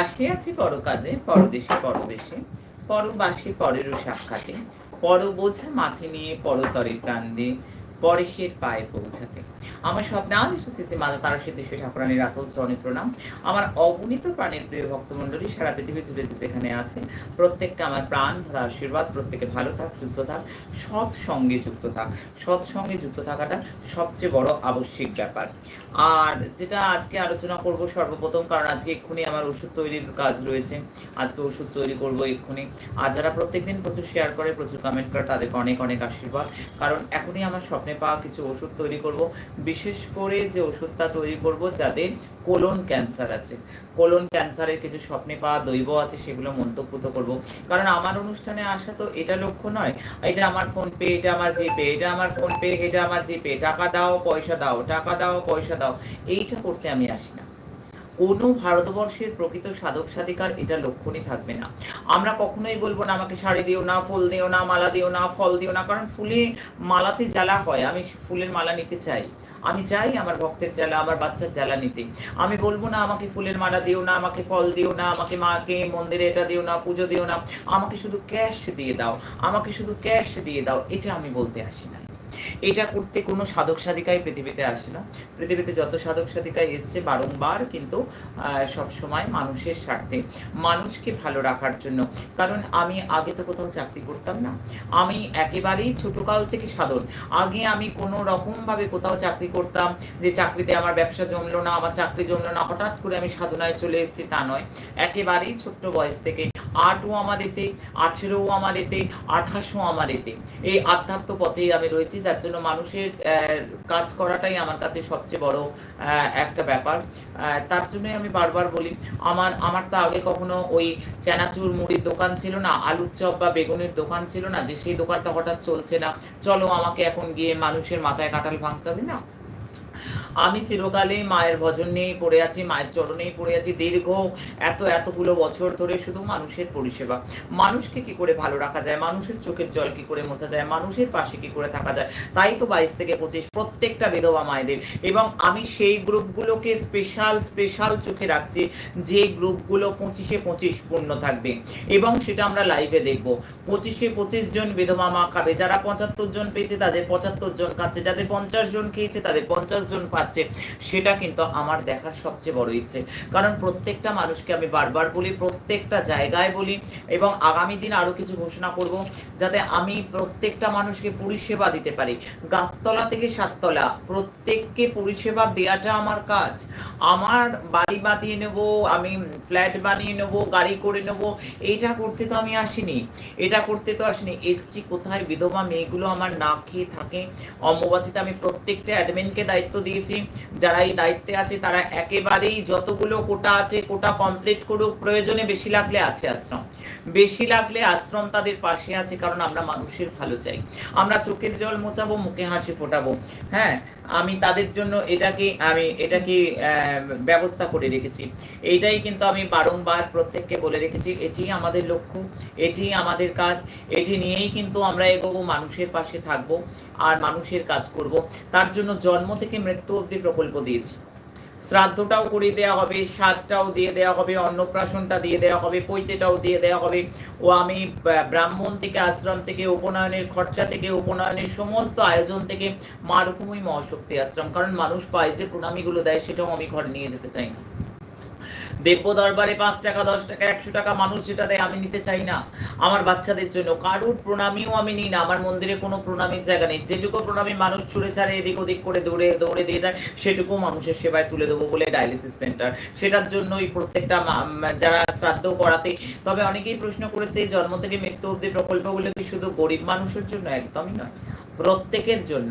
আসিয়াছি পরকাজে, পরদেশে পরবেশে, পরবাসী পরেরও সাক্ষাতে পর বোঝা মাথে নিয়ে পরতরে প্রাণ দিয়ে পরেশের পায়ে পৌঁছাতে। আমার স্বপ্নে আজ এসেছে মাতা তারা সিদ্ধেশ্বর ঠাকুরানীর রাখল চরণে প্রণাম। আমার অগণিত প্রাণের প্রিয় ভক্তমণ্ডলী সারা পৃথিবী জুড়ে যেখানে আছে, প্রত্যেককে আমার প্রাণ, ভরা আশীর্বাদ, প্রত্যেকে ভালো থাক, সুস্থ থাক, সৎ সঙ্গে যুক্ত থাক। সৎ সঙ্গে যুক্ত থাকাটা সবচেয়ে বড় আবশ্যিক ব্যাপার। আর যেটা আজকে আলোচনা করব সর্বপ্রথম, কারণ আজকে এক্ষুনি আমার ওষুধ তৈরির কাজ রয়েছে। আজকে ওষুধ তৈরি করব এক্ষুনি। আর যারা প্রত্যেকদিন প্রচুর শেয়ার করে, প্রচুর কমেন্ট করে, তাদেরকে অনেক অনেক আশীর্বাদ। কারণ এখনই আমার স্বপ্নে পাওয়া কিছু ওষুধ তৈরি করব। বিশেষ করে যে ওষুধটা তৈরি করব যাদের কোলন ক্যান্সার আছে। কোলন ক্যান্সারের কিছু স্বপ্নে পাওয়া দৈব আছে, সেগুলো মন্তব্যত করব। কারণ আমার অনুষ্ঠানে আসা তো এটা লক্ষ্য নয়। এটা আমার ফোন পে এটা আমার জিপে এটা আমার ফোন পে এটা আমার জিপে টাকা দাও, পয়সা দাও, টাকা দাও, পয়সা দাও। এইটা করতে আমি আসি না। কোনো ভারতবর্ষের প্রকৃত সাধক সাধিকার এটা লক্ষণই থাকবে না। আমরা কখনোই বলব না, আমাকে শাড়ি দিও না, ফুল দিও না, মালা দিও না, ফল দিও না। কারণ ফুলে মালাতে জ্বালা হয়। আমি ফুলের মালা নিতে চাই। আমি চাই আমার ভক্তের জ্বালা, আমার বাচ্চার জ্বালা নিতে। আমি বলব না, আমাকে ফুলের মালা দিও না, আমাকে ফল দিও না, আমাকে মাকে মন্দিরে এটা দিও না, পুজো দিও না। আমাকে শুধু ক্যাশ দিয়ে দাও, আমাকে শুধু ক্যাশ দিয়ে দাও, এটা আমি বলতে আসি না। এটা করতে কোনো সাধক সাধিকাই পৃথিবীতে আসে না। পৃথিবীতে যত সাধক সাধিকাই এসছে বারংবার কিন্তু সব সময় মানুষের স্বার্থে। মানুষকে ভালো রাখার জন্য। কারণ আমি আগে তো কোথাও চাকরি করতাম না। আমি একেবারেই ছোটকাল থেকে সাধন। আগে আমি কোনো রকম ভাবে কোথাও চাকরি করতাম যে চাকরিতে আমার ব্যবসা জমলো না, আমার চাকরি জমলো না, হঠাৎ করে আমি সাধনায় চলে এসেছি তা নয়। একেবারেই ছোট্ট বয়স থেকে। আটও আমার এতে, আঠেরোও আমার এতে, আঠাশও আমার এতে। এই আধ্যাত্ম পথেই আমি রয়েছি, যার জন্য মানুষের কাজ করাটাই আমার কাছে সবচেয়ে বড় একটা ব্যাপার। তার জন্যই আমি বারবার বলি, আমার আমার তো আগে কখনো ওই চানাচুর মুড়ির দোকান ছিল না, আলুর চপ বা বেগুনের দোকান ছিল না, যে সেই দোকানটা হঠাৎ চলছে না। চলো আমাকে এখন গিয়ে মানুষের মাথায় কাঁঠাল ভাঙতে হবে না? আমি চিরকালে মায়ের ভজন নিয়েই পড়ে আছি, মায়ের চরণেই পড়ে আছি। দীর্ঘ এত, এতগুলো বছর ধরে শুধু মানুষের পরিষেবা। মানুষকে কি করে ভালো রাখা যায়? মানুষের চোখের জল কি করে মোছা যায়? মানুষের পাশে কি করে থাকা যায়? তাই তো বাইশ থেকে পঁচিশ প্রত্যেকটা বিধবা মায়েদের। এবং আমি সেই গ্রুপগুলোকে স্পেশাল স্পেশাল চোখে রাখছি, যে গ্রুপগুলো পঁচিশে পঁচিশ পূর্ণ থাকবে। এবং সেটা আমরা লাইভে দেখব। পঁচিশে পঁচিশ জন বিধবা মা খাবে। যারা পঁচাত্তর জন পেয়েছে, তাদের পঁচাত্তর জন খাচ্ছে। যাদের পঞ্চাশ জন খেয়েছে, তাদের পঞ্চাশ জন পাচ্ছে। সেটা কিন্তু আমার দেখার সবচেয়ে বড় ইচ্ছে। কারণ প্রত্যেকটা মানুষকে আমি বারবার বলি, প্রত্যেকটা জায়গায় বলি এবং আগামী দিন আরও কিছু ঘোষণা করব যাতে আমি প্রত্যেকটা মানুষকে পরিষেবা দিতে পারি। গাছতলা থেকে সাততলা, প্রত্যেককে পরিষেবা দেওয়াটা আমার কাজ। আমার বাড়ি বাঁধিয়ে নেব, আমি ফ্ল্যাট বানিয়ে নেব, গাড়ি করে নেব, এইটা করতে তো আমি আসিনি। এটা করতে তো আসিনি। এসছি কোথায়? বিধবা মেয়েগুলো আমার না খেয়ে থাকে। অম্বুবাচিতে আমি প্রত্যেকটা অ্যাডমিনকে দায়িত্ব দিয়েছি। যারা এই দায়িত্বে আছে, তারা একেবারেই যতগুলো কোটা আছে, কোটা কমপ্লিট করুক, প্রয়োজনে বেশি লাগলে আছে আশ্রম। বেশি লাগলে আশ্রম তাদের পাশে আছে, কারণ আমরা মানুষের ভালো চাই। আমরা চোখের জল মোচাবো মুখে হাসি ফোটাবো। হ্যাঁ আমি তাদের জন্য এটাকে, আমি এটাকে ব্যবস্থা করে রেখেছি। এইটাই কিন্তু আমি বারংবার প্রত্যেককে বলে রেখেছি, এটি আমাদের লক্ষ্য, এটি আমাদের কাজ, এটি নিয়েই কিন্তু আমরা এগোবো, মানুষের পাশে থাকব আর মানুষের কাজ করব। তার জন্য জন্ম থেকে মৃত্যু অবধি প্রকল্প দিয়েছি। শ্রাদ্ধটাও করে দেওয়া হবে, সাজটাও দিয়ে দেওয়া হবে, অন্নপ্রাশনটা দিয়ে দেওয়া হবে, পৈতেটাও দিয়ে দেওয়া হবে। ও আমি ব্রাহ্মণ থেকে, আশ্রম থেকে, উপনয়নের খরচা থেকে, উপনয়নের সমস্ত আয়োজন থেকে মা মহাশক্তি আশ্রম। কারণ মানুষ পায় যে প্রণামীগুলো দেয়, সেটাও আমি ঘরে নিয়ে যেতে চাই না। দেব্য দরবারে পাঁচ টাকা, দশ টাকা, একশো টাকা, মানুষ যেটা দেয় আমি নিতে চাই না। আমার বাচ্চাদের জন্য কারুর প্রণামীও আমি নিই না। আমার মন্দিরে কোনো প্রণামীর জায়গা নেই। যেটুকু প্রণামী মানুষ ছুড়ে ছাড়ে, এদিক ওদিক করে দৌড়ে দৌড়ে দিয়ে যায়, সেটুকু মানুষের সেবায় তুলে দেবো বলে ডায়ালিসিস সেন্টার। সেটার জন্যই প্রত্যেকটা যারা শ্রাদ্ধ করাতে, তবে অনেকেই প্রশ্ন করেছে, জন্ম থেকে মৃত্যু অব্দি প্রকল্পগুলো কি শুধু গরিব মানুষের জন্য? একদমই নয়। প্রত্যেকের জন্য।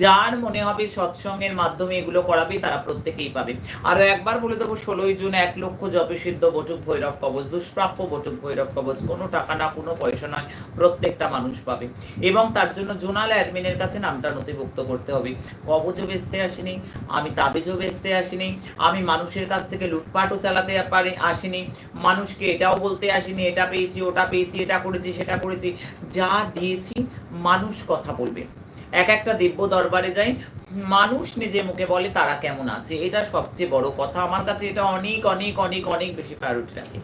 যার মনে হবে সৎসঙ্গের মাধ্যমে এগুলো করাবে, তারা প্রত্যেকেই পাবে। আরও একবার বলে দেবো, ষোলোই জুন এক লক্ষ জপসিদ্ধ বটুক ভৈরব কবচ, দুষ্প্রাপ্য বটুক ভৈরব কবচ। কোনো টাকা না, কোনো পয়সা নয়, প্রত্যেকটা মানুষ পাবে। এবং তার জন্য জোনাল অ্যাডমিনের কাছে নামটা নথিভুক্ত করতে হবে। কবচও বেচতে আসিনি, আমি তাবিজও বেচতে আসিনি, আমি মানুষের কাছ থেকে লুটপাটও চালাতে পারি, আসিনি। মানুষকে এটাও বলতে আসিনি, এটা পেয়েছি, ওটা পেয়েছি, এটা করেছি, সেটা করেছি। যা দিয়েছি, মানুষ কথা বলবে। এক একটা দিব্য দরবারে যাই। মানুষ নিজে মুখে বলে তারা কেমন আছে, এটা সবচেয়ে বড় কথা। আমার কাছে এটা অনেক অনেক অনেক অনেক বেশি প্রায়োরিটি রাখে।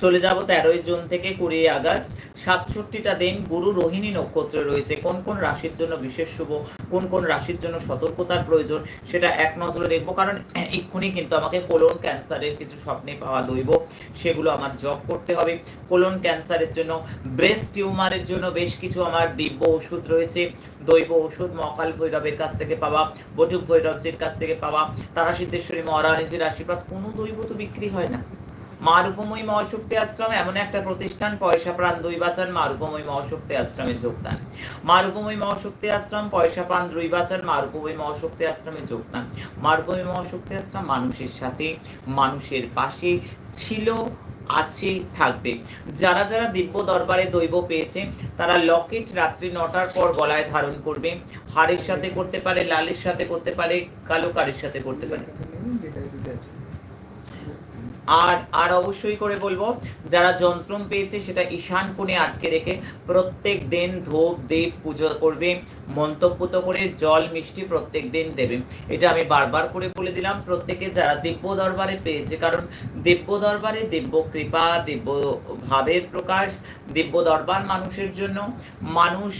চলে যাব তেরোই জুন থেকে কুড়ি আগস্ট। সাতষট্টিটা দিন গুরু রোহিণী নক্ষত্রে রয়েছে। কোন কোন রাশির জন্য বিশেষ শুভ, কোন কোন রাশির জন্য সতর্কতার প্রয়োজন, সেটা এক নজরে দেখব। কারণ এক্ষুনি কিন্তু আমাকে কোলন ক্যান্সারের কিছু স্বপ্নে পাওয়া দৈব, সেগুলো আমার জব করতে হবে। কোলন ক্যান্সারের জন্য, ব্রেস্ট টিউমারের জন্য বেশ কিছু আমার দিব্য ওষুধ রয়েছে। দৈব ওষুধ মকাল ভৈরবের কাছ থেকে পাওয়া, বটুক ভৈরবজির কাছ থেকে পাওয়া তারা সিদ্ধেশ্বরী মহারানীজির আশীর্বাদ। কোনো দৈব তো বিক্রি হয় না। মা রূপময়ী মহাশক্তি আশ্রম এমন একটা প্রতিষ্ঠান, পয়সা প্রাণ দুই বাঁচান মা রূপময়ী মহাশক্তি আশ্রমে যোগদান। মা রূপময়ী মহাশক্তি আশ্রম, পয়সা প্রাণ দুই বাঁচান মা রূপময়ী মহাশক্তি আশ্রমে যোগদান। মা রূপময়ী মহাশক্তি আশ্রম মানুষের সাথে, মানুষের পাশে ছিল, আছে, থাকবে। যারা যারা দিব্য দরবারে দৈব পেয়েছে, তারা লকেট রাত্রি নটার পর গলায় ধারণ করবে। হাড়ের সাথে করতে পারে, লালের সাথে করতে পারে, কালো কারের সাথে করতে পারে। আর আর অবশ্যই করে বলব, যারা যন্ত্রম পেয়েছে সেটা ঈশান কোণে আটকে রেখে প্রত্যেক দিন ধূপ দেব পুজো করবে মন্তব্য তো করে জল, মিষ্টি প্রত্যেক দিন দেবে। এটা আমি বারবার করে বলে দিলাম, প্রত্যেকে যারা দিব্য দরবারে পেয়েছে, কারণ দিব্য দরবারে দিব্য কৃপা, দিব্য ভাবের প্রকাশ, দিব্য দরবার মানুষের জন্য, মানুষ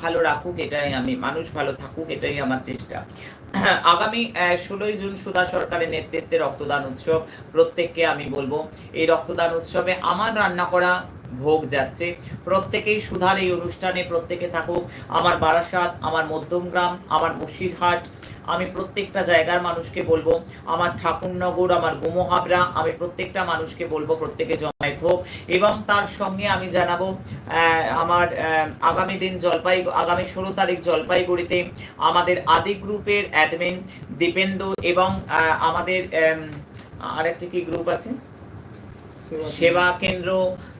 ভালো রাখুক, এটাই আমি, মানুষ ভালো থাকুক, এটাই আমার চেষ্টা। আগামী ষোলোই জুন সুধা সরকারের নেতৃত্বে রক্তদান উৎসব। প্রত্যেককে আমি বলব, এই রক্তদান উৎসবে আমার রান্না করা ভোগ যাচ্ছে। প্রত্যেকেই সুধার এই অনুষ্ঠানে প্রত্যেকে থাকুক। আমার বারাসাত আমার মধ্যমগ্রাম আমার বসিরহাট আমি প্রত্যেকটা জায়গার মানুষকে বলব আমার ঠাকুরনগর আমার গুমোহাবরা আমি প্রত্যেকটা মানুষকে বলব প্রত্যেকে জমায়েত হোক। এবং তার সঙ্গে আমি জানাব আমার আগামী দিন জলপাই আগামী ষোলো তারিখ জলপাইগুড়িতে আমাদের আদি গ্রুপের অ্যাডমিন দীপেন্দু এবং আমাদের আম, আরেকটি কি গ্রুপ আছে? সেবা কেন্দ্র।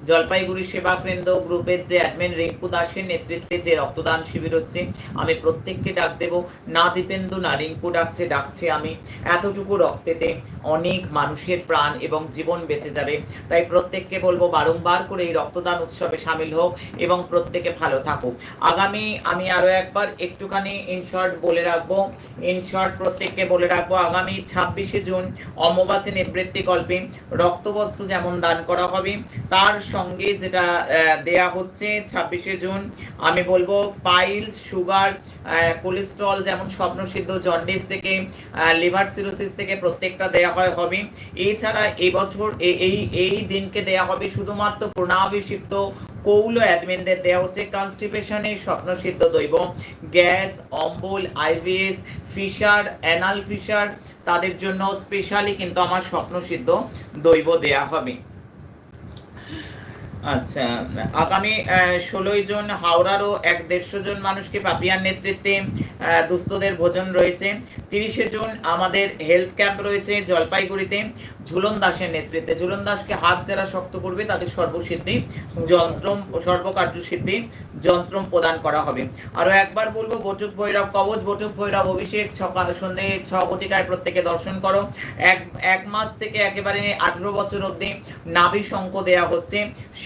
জলপাইগুড়ি সেবা কেন্দ্র, গ্রুপের যে অ্যাডমিন রিঙ্কু দাসের নেতৃত্বে যে রক্তদান শিবির হচ্ছে, আমি প্রত্যেককে ডাক দেব। না দীপেন্দু, না রিঙ্কু ডাকছে ডাকছে আমি। এতটুকু রক্তেতে অনেক মানুষের প্রাণ এবং জীবন বেঁচে যাবে। তাই প্রত্যেককে বলব বারংবার করে এই রক্তদান উৎসবে সামিল হোক এবং প্রত্যেকে ভালো থাকুক। আগামী আমি আরও একবার একটুখানি ইনশর্ট বলে রাখব। ইনশর্ট প্রত্যেককে বলে রাখব, আগামী ছাব্বিশে জুন অম্বুবাচী নিবৃত্তি কল্পে রক্তবস্তু যেমন দান করা হবে। তার সঙ্গে যেটা দেয়া হচ্ছে ছাব্বিশে জুন, আমি বলব পাইলস, সুগার কোলেস্ট্রল যেমন স্বপ্নসিদ্ধ জন্ডিস থেকে লিভার সিরোসিস থেকে প্রত্যেকটা দেয়া হয় হবে। এছাড়া এবছর এই এই দিনকে দেয়া হবে শুধুমাত্র পূর্ণাভিষিক্ত কৌল অ্যাডমিনদের। দেওয়া হচ্ছে কনস্টিপেশনে স্বপ্নসিদ্ধ দৈব। গ্যাস, অম্বল, আইভিএস, ফিশার, অ্যানাল ফিশার, তাদের জন্য স্পেশালি কিন্তু আমার স্বপ্নসিদ্ধ দৈব দেয়া হবে। আচ্ছা আগামী ষোলোই জন হাওড়ারও এক দেড়শো জন মানুষকে পাপিয়ার নেতৃত্বে দুস্থদের ভোজন রয়েছে। তিরিশে জুন আমাদের হেলথ ক্যাম্প রয়েছে জলপাইগুড়িতে, ঝুলন দাসের নেতৃত্বে। ঝুলন দাসকে হাত যারা শক্ত করবে, তাদের সর্বসিদ্ধি, যন্ত্রম, সর্বকার্য সিদ্ধি, যন্ত্রম প্রদান করা হবে। আরও একবার বলব, বটুক ভৈরব কবচ, বটুক ভৈরব অভিষেক সন্ধে ছ ঘটিকায় প্রত্যেকে দর্শন করো। এক এক মাস থেকে একেবারে আঠেরো বছর অবধি নাভি শঙ্খ দেয়া হচ্ছে।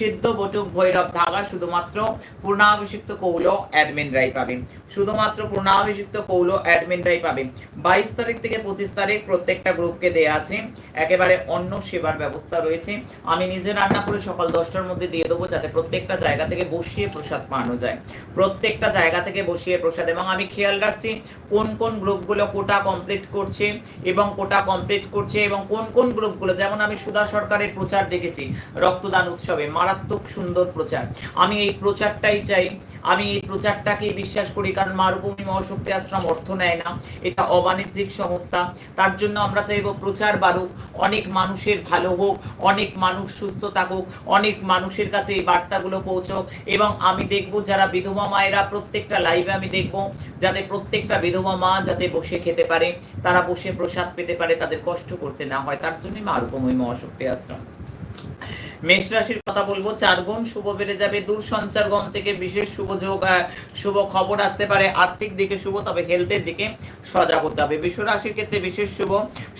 সিদ্ধ বটুক ভৈরব ধাগা শুধুমাত্র পূর্ণাভিষিক্ত কৌল অ্যাডমিন অ্যাডমিনরাই পাবেন। শুধুমাত্র পূর্ণাভিষিক্ত কৌল অ্যাডমিনরাই পাবেন। বাইশ তারিখ থেকে পঁচিশ তারিখ প্রত্যেকটা গ্রুপকে দেয়া আছে। একেবারে অন্য সেবার ব্যবস্থা রয়েছে। আমি নিজে রান্না করে সকাল দশটার মধ্যে দিয়ে দেবো যাতে প্রত্যেকটা জায়গা থেকে বসিয়ে প্রসাদ পানো যায়। প্রত্যেকটা জায়গা থেকে বসিয়ে প্রসাদ এবং আমি খেয়াল রাখছি কোন কোন গ্রুপগুলো কোটা কমপ্লিট করছে এবং কোটা কমপ্লিট করছে এবং কোন কোন গ্রুপগুলো, যেমন আমি সুধা সরকারের প্রচার দেখেছি রক্তদান উৎসবে মারাত্মক সুন্দর প্রচার। আমি এই প্রচারটাই চাই। আমি এই প্রচারটাকেই বিশ্বাস করি, কারণ মারুভূমি মহাশক্তি আশ্রম অর্থ নেয় না। এটা অবাণিজ্যিক সংস্থা। তার জন্য আমরা চাইব প্রচার বাড়ুক। অনেক মানুষের ভালো হোক, অনেক মানুষ সুস্থ থাকুক, অনেক মানুষের কাছে এই বার্তাগুলো পৌঁছক। এবং আমি দেখব যারা বিধবা মায়েরা প্রত্যেকটা লাইভে আমি দেখব, যাতে প্রত্যেকটা বিধবা মা যাতে বসে খেতে পারে, তারা বসে প্রসাদ পেতে পারে, তাদের কষ্ট করতে না হয়। তার জন্যই মারুভূমি মহাশক্তি আশ্রম। মেষ রাশির কথা বলব, চার গুণ শুভ বেড়ে যাবে দূর সঞ্চার গম থেকে বিশেষ শুভ যোগ শুভ খবর আসতে পারে, আর্থিক দিকে শুভ, তবে হেলথের দিকে সজাগ হতে হবে। বিশ্ব রাশির ক্ষেত্রে বিশেষ শুভ,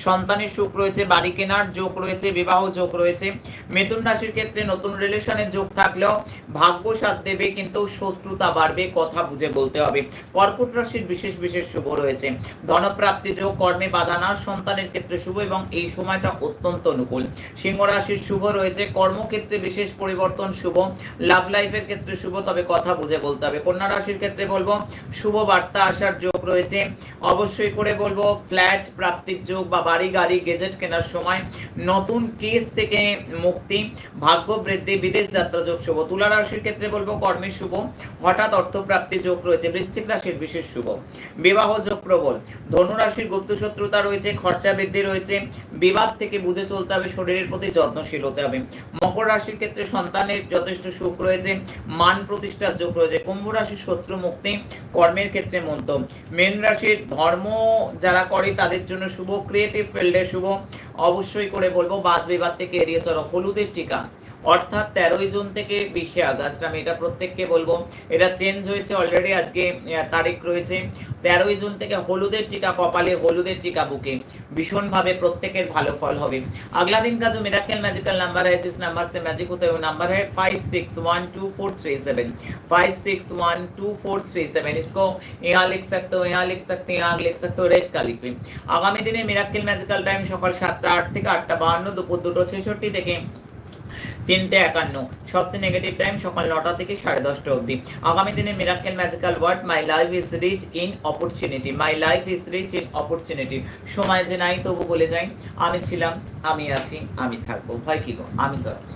সন্তানের সুখ রয়েছে, বাড়ি কেনার যোগ রয়েছে, বিবাহ যোগ রয়েছে। মিথুন রাশির ক্ষেত্রে নতুন রিলেশনের যোগ থাকলেও ভাগ্য সাথ দেবে, কিন্তু শত্রুতা বাড়বে, কথা বুঝে বলতে হবে। কর্কট রাশির বিশেষ বিশেষ শুভ রয়েছে। ধনপ্রাপ্তি যোগ, কর্মে বাধা না, সন্তানের ক্ষেত্রে শুভ এবং এই সময়টা অত্যন্ত অনুকূল। সিংহ রাশির শুভ রয়েছে কর্মক্ষেত্রে বিশেষ পরিবর্তন শুভ লাভ লাইফের ক্ষেত্রে শুভ, তবে কথা বুঝে বলতে হবে। কন্যা রাশির ক্ষেত্রে বলব, শুভ বার্তা আসার যোগ রয়েছে। অবশ্যই করে বলব ফ্ল্যাট প্রাপ্তির যোগ বা বাড়ি, গাড়ি গেজেট কেনার সময় নতুন কেস থেকে মুক্তি, ভাগ্য বৃদ্ধি, বিদেশ যাত্রা যোগ শুভ। তুলা রাশির ক্ষেত্রে বলব কর্মের শুভ, হঠাৎ অর্থপ্রাপ্তি যোগ রয়েছে, বৃশ্চিক রাশির বিশেষ শুভ। বিবাহ যোগ প্রবল, ধনু রাশির গুপ্ত শত্রুতা রয়েছে, খরচা বৃদ্ধি রয়েছে, বিবাদ থেকে বুঝে চলতে হবে, শরীরের প্রতি যত্নশীল হতে হবে। মকর রাশির ক্ষেত্রে সন্তানের যথেষ্ট সুখ রয়েছে, মান প্রতিষ্ঠার যোগ রয়েছে, কুম্ভ রাশির শত্রু মুক্তি কর্মের ক্ষেত্রে মন্ত মেন রাশির ধর্ম যারা করে তাদের জন্য শুভ ক্রিয়েটিভ ফিল্ডে শুভ। অবশ্যই করে বলব, বাদ বিবাদ থেকে এড়িয়ে চলো। হলুদের টিকা। অর্থাৎ তেরোই জুন থেকে বিশে আগস্ট আমি এটা প্রত্যেককে বলবো এটা চেঞ্জ হয়েছে অলরেডি আজকে আহ, তারিখ রয়েছে তেরোই জুন থেকে হলুদের টিকা কপালে হলুদের টিকা বুকে ভীষণভাবে প্রত্যেকের ভালো ফল হবে अगला दिन का जो मिराकल मैजिकल नंबर है जिस नंबर से मैजिक होते हुए नंबर है five six one two four three seven five six one two four three seven इसको यहाँ लिख सकते हो यहाँ लिख सकते हो यहाँ লিখ सकते हो রেড কা লিখবে আগামী দিনে মিরাক্কেল ম্যাজিক্যাল টাইম সকাল সাতটা আট থেকে আটটা বাহান্ন দুপুর দুটো ছেষট্টি থেকে তিনটে একান্ন। সবচেয়ে নেগেটিভ টাইম সকাল নটা থেকে সাড়ে দশটা অবধি। আগামী দিনে Mirakkel magical word my life is rich in opportunity my life is rich in opportunity সময় যে নাই তবু বলে যাই, আমি ছিলাম, আমি আছি, আমি থাকব। ভয় কি গো? আমি তো আছি।